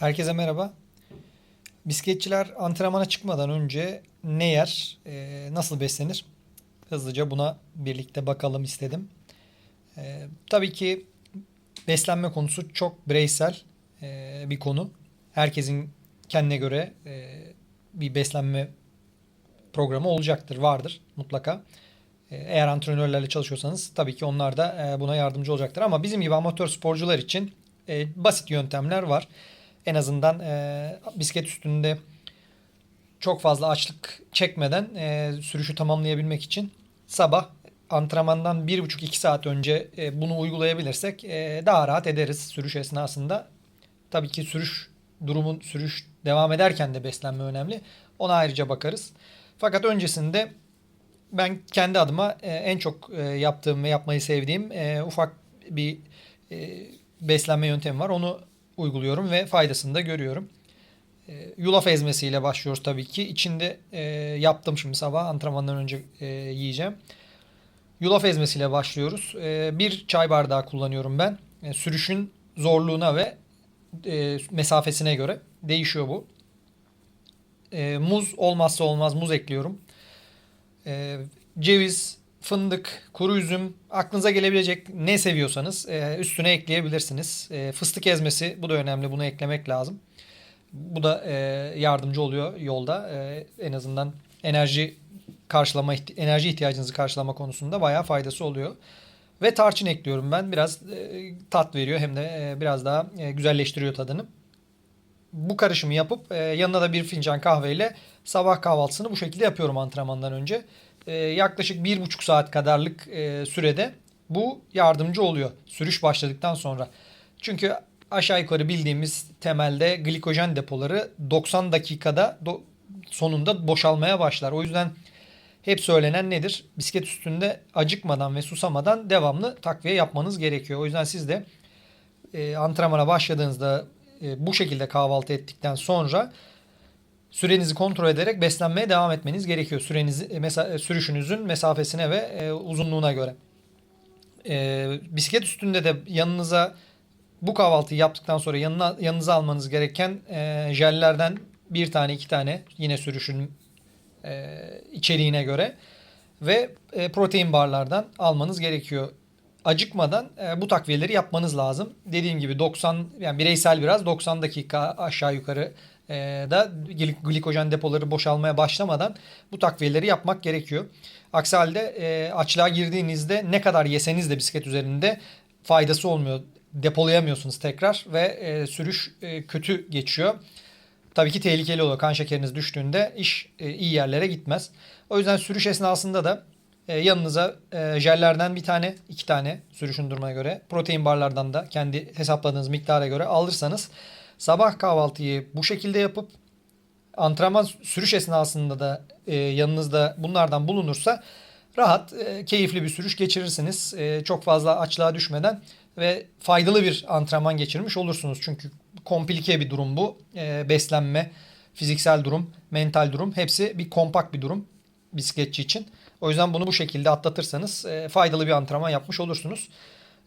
Herkese merhaba. Bisikletçiler antrenmana çıkmadan önce ne yer, e, nasıl beslenir? Hızlıca buna birlikte bakalım istedim. E, tabii ki beslenme konusu çok bireysel e, bir konu. Herkesin kendine göre bir beslenme programı olacaktır, vardır mutlaka. Eğer antrenörlerle çalışıyorsanız tabii ki onlar da buna yardımcı olacaktır. Ama bizim gibi amatör sporcular için basit yöntemler var. En azından e, bisiklet üstünde çok fazla açlık çekmeden e, sürüşü tamamlayabilmek için sabah antrenmandan 1,5-2 saat önce e, bunu uygulayabilirsek e, daha rahat ederiz sürüş esnasında. Tabii ki sürüş durumun sürüş devam ederken de beslenme önemli. Ona ayrıca bakarız. Fakat öncesinde ben kendi adıma e, en çok e, yaptığım ve yapmayı sevdiğim e, ufak bir e, beslenme yöntemi var. Onu uyguluyorum ve faydasını da görüyorum. E, yulaf ezmesiyle başlıyoruz tabii ki. İçinde e, yaptım şimdi sabah antrenmandan önce e, yiyeceğim. Yulaf ezmesiyle başlıyoruz. E, bir çay bardağı kullanıyorum ben. E, sürüşün zorluğuna ve e, mesafesine göre değişiyor bu. E, muz olmazsa olmaz muz ekliyorum. E, ceviz, fındık, kuru üzüm, aklınıza gelebilecek ne seviyorsanız e, üstüne ekleyebilirsiniz. E, fıstık ezmesi bu da önemli. Bunu eklemek lazım. Bu da e, yardımcı oluyor yolda. E, en azından enerji karşılama enerji ihtiyacınızı karşılama konusunda bayağı faydası oluyor. Ve tarçın ekliyorum ben. Biraz e, tat veriyor hem de e, biraz daha e, güzelleştiriyor tadını. Bu karışımı yapıp e, yanına da bir fincan kahveyle sabah kahvaltısını bu şekilde yapıyorum antrenmandan önce. E, yaklaşık bir buçuk saat kadarlık e, sürede bu yardımcı oluyor sürüş başladıktan sonra. Çünkü aşağı yukarı bildiğimiz temelde glikojen depoları 90 dakikada sonunda boşalmaya başlar. O yüzden hep söylenen nedir? Bisiklet üstünde acıkmadan ve susamadan devamlı takviye yapmanız gerekiyor. O yüzden siz de e, antrenmana başladığınızda bu şekilde kahvaltı ettikten sonra sürenizi kontrol ederek beslenmeye devam etmeniz gerekiyor. Sürenizi e, mesa- e, sürüşünüzün mesafesine ve e, uzunluğuna göre. E, bisiklet üstünde de yanınıza bu kahvaltıyı yaptıktan sonra yanına yanınıza almanız gereken e, jellerden bir tane iki tane yine sürüşün e, içeriğine göre ve e, protein barlardan almanız gerekiyor. Acıkmadan e, bu takviyeleri yapmanız lazım. Dediğim gibi 90 yani bireysel biraz 90 dakika aşağı yukarı da glik- glikojen depoları boşalmaya başlamadan bu takviyeleri yapmak gerekiyor. Aksi halde e, açlığa girdiğinizde ne kadar yeseniz de bisiklet üzerinde faydası olmuyor. Depolayamıyorsunuz tekrar ve e, sürüş e, kötü geçiyor. Tabii ki tehlikeli oluyor. Kan şekeriniz düştüğünde iş iyi yerlere gitmez. O yüzden sürüş esnasında da yanınıza jellerden bir tane, iki tane sürüşün durumuna göre, protein barlardan da kendi hesapladığınız miktara göre alırsanız sabah kahvaltıyı bu şekilde yapıp antrenman sürüş esnasında da e, yanınızda bunlardan bulunursa rahat, e, keyifli bir sürüş geçirirsiniz. E, çok fazla açlığa düşmeden ve faydalı bir antrenman geçirmiş olursunuz. Çünkü komplike bir durum bu. E, beslenme, fiziksel durum, mental durum hepsi bir kompakt bir durum bisikletçi için. O yüzden bunu bu şekilde atlatırsanız e, faydalı bir antrenman yapmış olursunuz.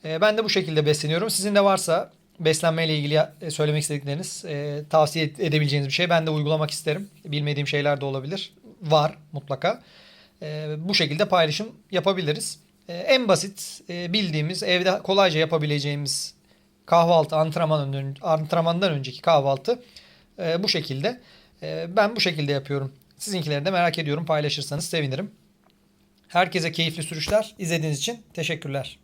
E, ben de bu şekilde besleniyorum. Sizin de varsa beslenmeyle ilgili e, söylemek istedikleriniz, e, tavsiye edebileceğiniz bir şey ben de uygulamak isterim. Bilmediğim şeyler de olabilir. Var mutlaka. E, bu şekilde paylaşım yapabiliriz. E, en basit e, bildiğimiz evde kolayca yapabileceğimiz kahvaltı antrenmandan, ön- antrenmandan önceki kahvaltı e, bu şekilde. E, ben bu şekilde yapıyorum. Sizinkileri de merak ediyorum. Paylaşırsanız sevinirim. Herkese keyifli sürüşler. İzlediğiniz için teşekkürler.